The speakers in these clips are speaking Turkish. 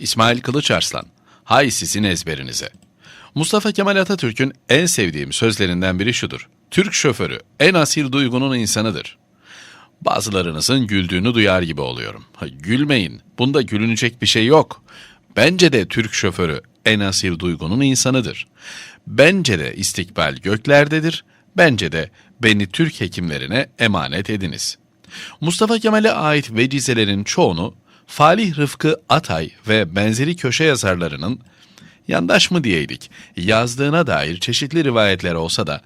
İsmail Kılıçarslan, hay sizin ezberinize. Mustafa Kemal Atatürk'ün en sevdiğim sözlerinden biri şudur. Türk şoförü en asil duygunun insanıdır. Bazılarınızın güldüğünü duyar gibi oluyorum. Gülmeyin, bunda gülünecek bir şey yok. Bence de Türk şoförü en asil duygunun insanıdır. Bence de istikbal göklerdedir. Bence de beni Türk hekimlerine emanet ediniz. Mustafa Kemal'e ait vecizelerin çoğunu Falih Rıfkı Atay ve benzeri köşe yazarlarının yandaş mı diyeydik yazdığına dair çeşitli rivayetler olsa da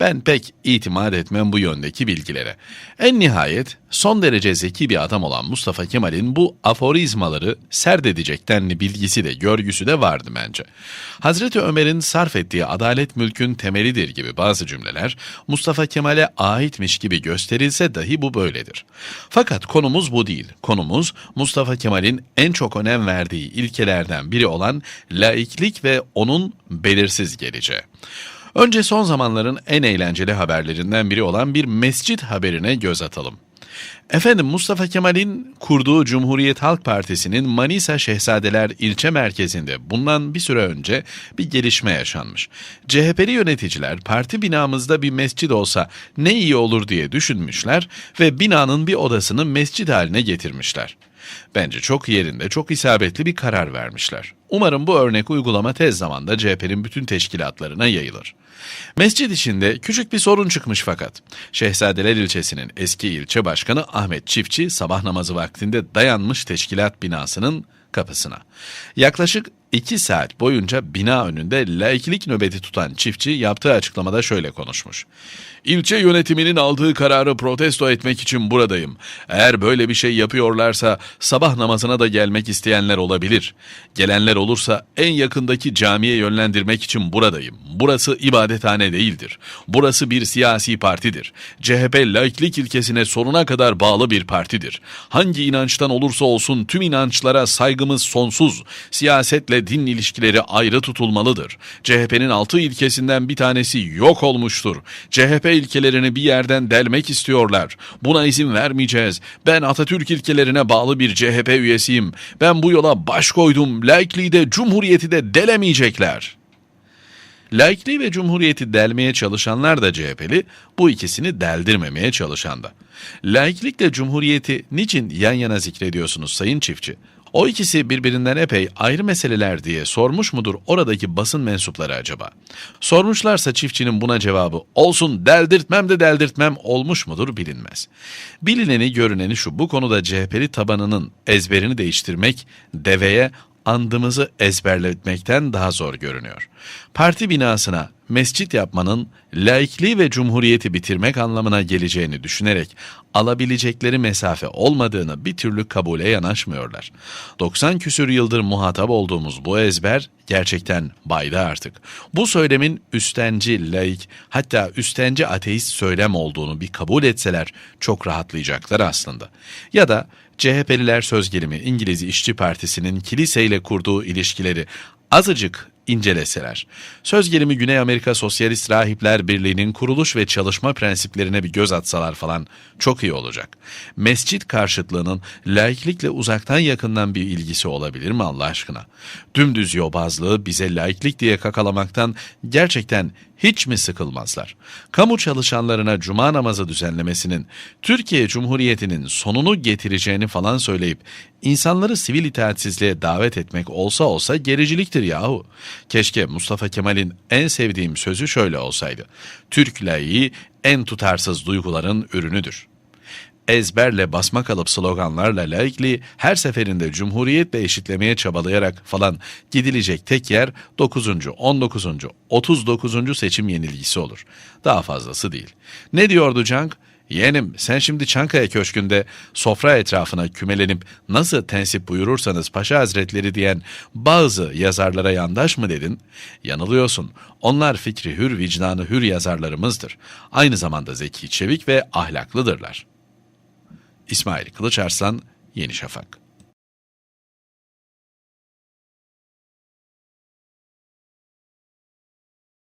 ben pek itimat etmem bu yöndeki bilgilere. En nihayet son derece zeki bir adam olan Mustafa Kemal'in bu aforizmaları serdedecek denli bilgisi de görgüsü de vardı bence. Hazreti Ömer'in sarf ettiği adalet mülkün temelidir gibi bazı cümleler Mustafa Kemal'e aitmiş gibi gösterilse dahi bu böyledir. Fakat konumuz bu değil. Konumuz Mustafa Kemal'in en çok önem verdiği ilkelerden biri olan laiklik ve onun belirsiz geleceği. Önce son zamanların en eğlenceli haberlerinden biri olan bir mescit haberine göz atalım. Efendim Mustafa Kemal'in kurduğu Cumhuriyet Halk Partisi'nin Manisa Şehzadeler ilçe merkezinde bundan bir süre önce bir gelişme yaşanmış. CHP'li yöneticiler parti binamızda bir mescid olsa ne iyi olur diye düşünmüşler ve binanın bir odasını mescid haline getirmişler. Bence çok yerinde, çok isabetli bir karar vermişler. Umarım bu örnek uygulama tez zamanda CHP'nin bütün teşkilatlarına yayılır. Mescid içinde küçük bir sorun çıkmış fakat. Şehzadeler ilçesinin eski ilçe başkanı Ahmet Çiftçi sabah namazı vaktinde dayanmış teşkilat binasının kapısına. Yaklaşık iki saat boyunca bina önünde laiklik nöbeti tutan çiftçi yaptığı açıklamada şöyle konuşmuş. İlçe yönetiminin aldığı kararı protesto etmek için buradayım. Eğer böyle bir şey yapıyorlarsa sabah namazına da gelmek isteyenler olabilir. Gelenler olursa en yakındaki camiye yönlendirmek için buradayım. Burası ibadethane değildir. Burası bir siyasi partidir. CHP laiklik ilkesine sonuna kadar bağlı bir partidir. Hangi inançtan olursa olsun tüm inançlara saygımız sonsuz. Siyasetle din ilişkileri ayrı tutulmalıdır. CHP'nin altı ilkesinden bir tanesi yok olmuştur. CHP ilkelerini bir yerden delmek istiyorlar. Buna izin vermeyeceğiz. Ben Atatürk ilkelerine bağlı bir CHP üyesiyim. Ben bu yola baş koydum. Laikliği de Cumhuriyeti de delemeyecekler. Laikliği ve Cumhuriyeti delmeye çalışanlar da CHP'li, bu ikisini deldirmemeye çalışan da. Laiklikle Cumhuriyeti niçin yan yana zikrediyorsunuz Sayın Çiftçi? O ikisi birbirinden epey ayrı meseleler diye sormuş mudur oradaki basın mensupları acaba? Sormuşlarsa çiftçinin buna cevabı olsun deldirtmem de deldirtmem olmuş mudur bilinmez. Bilineni görüneni şu bu konuda CHP'li tabanının ezberini değiştirmek deveye andımızı ezberletmekten daha zor görünüyor. Parti binasına mescit yapmanın laikliği ve cumhuriyeti bitirmek anlamına geleceğini düşünerek alabilecekleri mesafe olmadığını bir türlü kabule yanaşmıyorlar. 90 küsür yıldır muhatap olduğumuz bu ezber gerçekten baydı artık. Bu söylemin üstenci, laik hatta üstenci ateist söylem olduğunu bir kabul etseler çok rahatlayacaklar aslında. Ya da CHP'liler söz gelimi İngiliz İşçi Partisi'nin kiliseyle kurduğu ilişkileri azıcık inceleseler. Söz gelimi Güney Amerika Sosyalist Rahipler Birliği'nin kuruluş ve çalışma prensiplerine bir göz atsalar falan çok iyi olacak. Mescit karşıtlığının laiklikle uzaktan yakından bir ilgisi olabilir mi Allah aşkına? Dümdüz yobazlığı bize laiklik diye kakalamaktan gerçekten hiç mi sıkılmazlar? Kamu çalışanlarına cuma namazı düzenlemesinin Türkiye Cumhuriyeti'nin sonunu getireceğini falan söyleyip insanları sivil itaatsizliğe davet etmek olsa olsa gericiliktir yahu. Keşke Mustafa Kemal'in en sevdiğim sözü şöyle olsaydı. Türk layığı en tutarsız duyguların ürünüdür ezberle basmak alıp sloganlarla laikliği her seferinde cumhuriyetle eşitlemeye çabalayarak falan gidilecek tek yer 9. 19. 39. seçim yenilgisi olur. Daha fazlası değil. Ne diyordu Cank? Yeğenim sen şimdi Çankaya Köşkü'nde sofra etrafına kümelenip nasıl tensip buyurursanız Paşa Hazretleri diyen bazı yazarlara yandaş mı dedin? Yanılıyorsun. Onlar fikri hür, vicdanı hür yazarlarımızdır. Aynı zamanda zeki, çevik ve ahlaklıdırlar. İsmail Kılıçarslan, Yeni Şafak